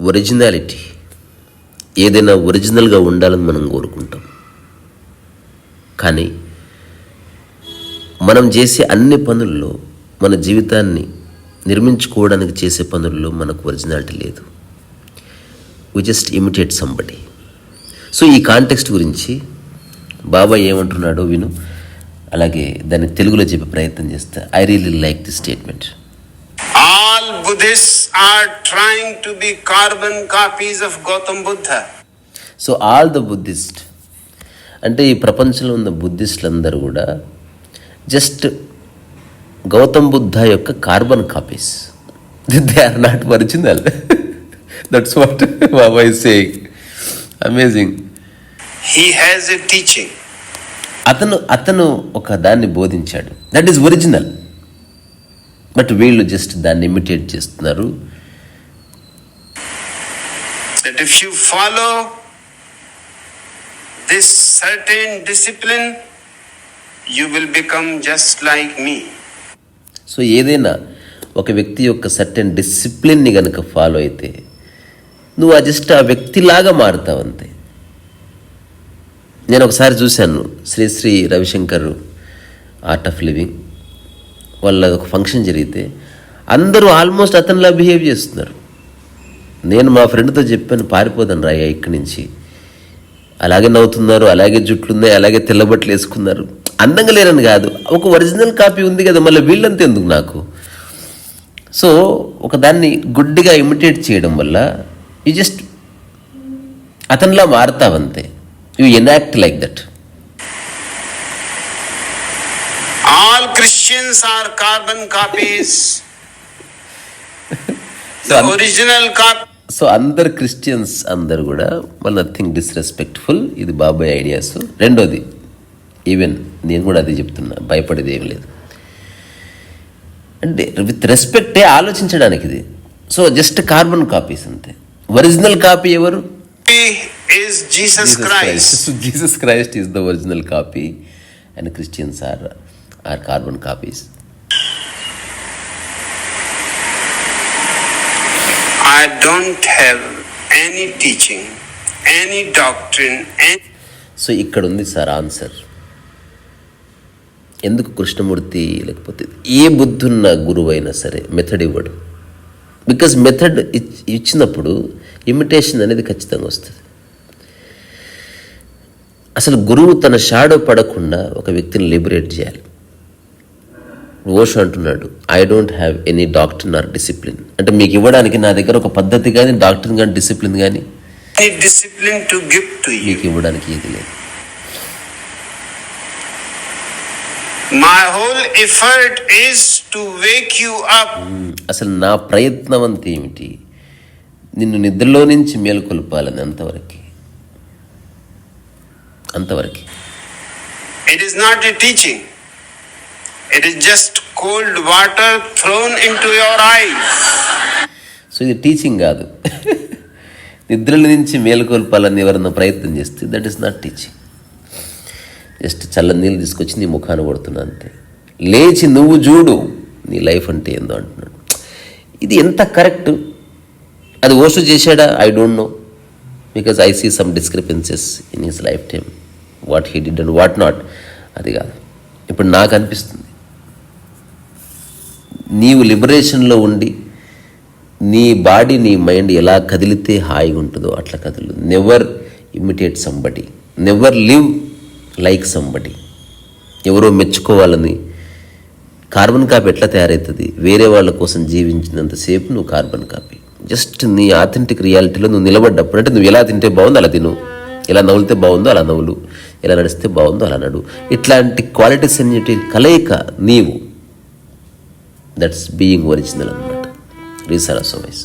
Originality ఏదైనా ఒరిజినల్గా ఉండాలని మనం కోరుకుంటాం. కానీ మనం చేసే అన్ని పనుల్లో మన జీవితాన్ని నిర్మించుకోవడానికి చేసే పనుల్లో మనకు ఒరిజినాలిటీ లేదు. We just imitate somebody so ఈ కాంటెక్స్ట్ గురించి బాబా ఏమంటున్నాడో విను. అలాగే దాన్ని తెలుగులో చెప్పే ప్రయత్నం చేస్తా. I really like the statement All Buddhists are trying to be carbon copies of Gautam Buddha. So all the Buddhist అంటే ఈ ప్రపంచంలో ఉన్న బుద్ధిస్టులందరూ కూడా జస్ట్ గౌతమ్ బుద్ధ యొక్క carbon copies they are not original that's what Baba is saying amazing He has a teaching. అతను అతను ఒక దాన్ని బోధించాడు. దట్ ఈస్ ఒరిజినల్ బట్ వీళ్ళు జస్ట్ దాన్ని ఇమిటేట్ చేస్తున్నారు. That if you follow this certain discipline, you will become just like me. So ఏదైనా ఒక వ్యక్తి యొక్క సర్టెన్ డిసిప్లిన్ని కనుక ఫాలో అయితే నువ్వు ఆ జస్ట్ ఆ వ్యక్తిలాగా మారుతావు అంతే నేను ఒకసారి చూశాను Shri Shri Ravishankar art of living. వాళ్ళ ఒక ఫంక్షన్ జరిగితే అందరూ ఆల్మోస్ట్ అతనిలా బిహేవ్ చేస్తున్నారు. నేను మా ఫ్రెండ్తో చెప్పాను పారిపోదాను రాయ ఇక్కడి నుంచి. అలాగే నవ్వుతున్నారు అలాగే జుట్లున్నాయి అలాగే తెల్లబట్టలు వేసుకున్నారు. అందంగా లేరని కాదు ఒక ఒరిజినల్ కాపీ ఉంది కదా మళ్ళీ వీళ్ళంత ఎందుకు నాకు? సో ఒక దాన్ని గుడ్డిగా ఇమిటేట్ చేయడం వల్ల యూ జస్ట్ అతనిలా మారుతావంతే. You enact like that are carbon copies. the So- original copy. So అందరు క్రిస్టియన్స్ అందరు కూడా వాళ్ళు నథింగ్ డిస్రెస్పెక్ట్ఫుల్ ఇది బాబాయ్ ఐడియాస్ రెండోది ఈవెన్ నేను కూడా అదే చెప్తున్నా భయపడేది ఏం లేదు. అంటే విత్ రెస్పెక్టే ఆలోచించడానికి ఇది సో జస్ట్ కార్బన్ కాపీస్ అంతే. ఒరిజినల్ కాపీ ఎవరు? Is Jesus, Christ. Jesus Christ is the original copy and Christians are are carbon copies I don't have any teaching, any doctrine, any so ఇక్కడ ఉంది sir answer ఎందుకు కృష్ణమూర్తి లేకపోతే ఏ బుద్ధున్న గురువు అయినా సరే method ఇవ్వడు. బికాజ్ మెథడ్ ఇచ్చినప్పుడు ఇమిటేషన్ అనేది ఖచ్చితంగా వస్తుంది. అసలు గురువు తన షాడో పడకుండా ఒక వ్యక్తిని లిబరేట్ చేయాలి. ఓషో అంటున్నాడు I don't have any doctrine or discipline అంటే మీకు ఇవ్వడానికి నా దగ్గర ఒక పద్ధతి కానీ డాక్టర్ కానీ డిసిప్లిన్ కానీ give to you. మీకు ఇవ్వడానికి ఏది లేదు. My whole effort is to wake you up. అసలు నా ప్రయత్నం అంత ఏమిటి? నిన్ను నిద్రలో నుంచి మేలుకొల్పాలని అంతవరకు. అంతవరకు. It is not a teaching. It is just cold water thrown into your eyes. So ఇది టీచింగ్ కాదు. నిద్రల నుంచి మేలుకొల్పాలని ఎవరన్నా ప్రయత్నం చేస్తే that is not teaching just చల్లని నీళ్ళు తీసుకొచ్చి నీ ముఖాన కొడుతున్నా అంతే. లేచి నువ్వు చూడు నీ లైఫ్ అంటే ఏందో అంటున్నాడు. ఇది ఎంత కరెక్ట్? అది ఓషో చేశాడా? I don't know because I see some discrepancies in his life time what he did and what not. అది కాదు. ఇప్పుడు నాకు అనిపిస్తుంది. నీవు లిబరేషన్లో ఉండి నీ బాడీ నీ మైండ్ ఎలా కదిలితే హాయిగా ఉంటుందో అట్లా కదులు. Never imitate somebody never live like somebody ఎవరో మెచ్చుకోవాలని కార్బన్ కాపీ ఎట్లా తయారవుతుంది వేరే వాళ్ళ కోసం జీవించినంతసేపు నువ్వు కార్బన్ కాపీ. జస్ట్ నీ ఆథెంటిక్ రియాలిటీలో నువ్వు నిలబడ్డప్పుడు. అంటే నువ్వు ఎలా తింటే బాగుందో అలా తిను. ఎలా నవ్వులితే బాగుందో అలా నవ్వులు. ఎలా నడిస్తే బాగుందో అలా నడు. ఇట్లాంటి క్వాలిటీస్ అన్నిటి కలయిక నీవు. దట్స్ బీయింగ్ ఒరిజినల్ అనమాట రీసారా సోమైస్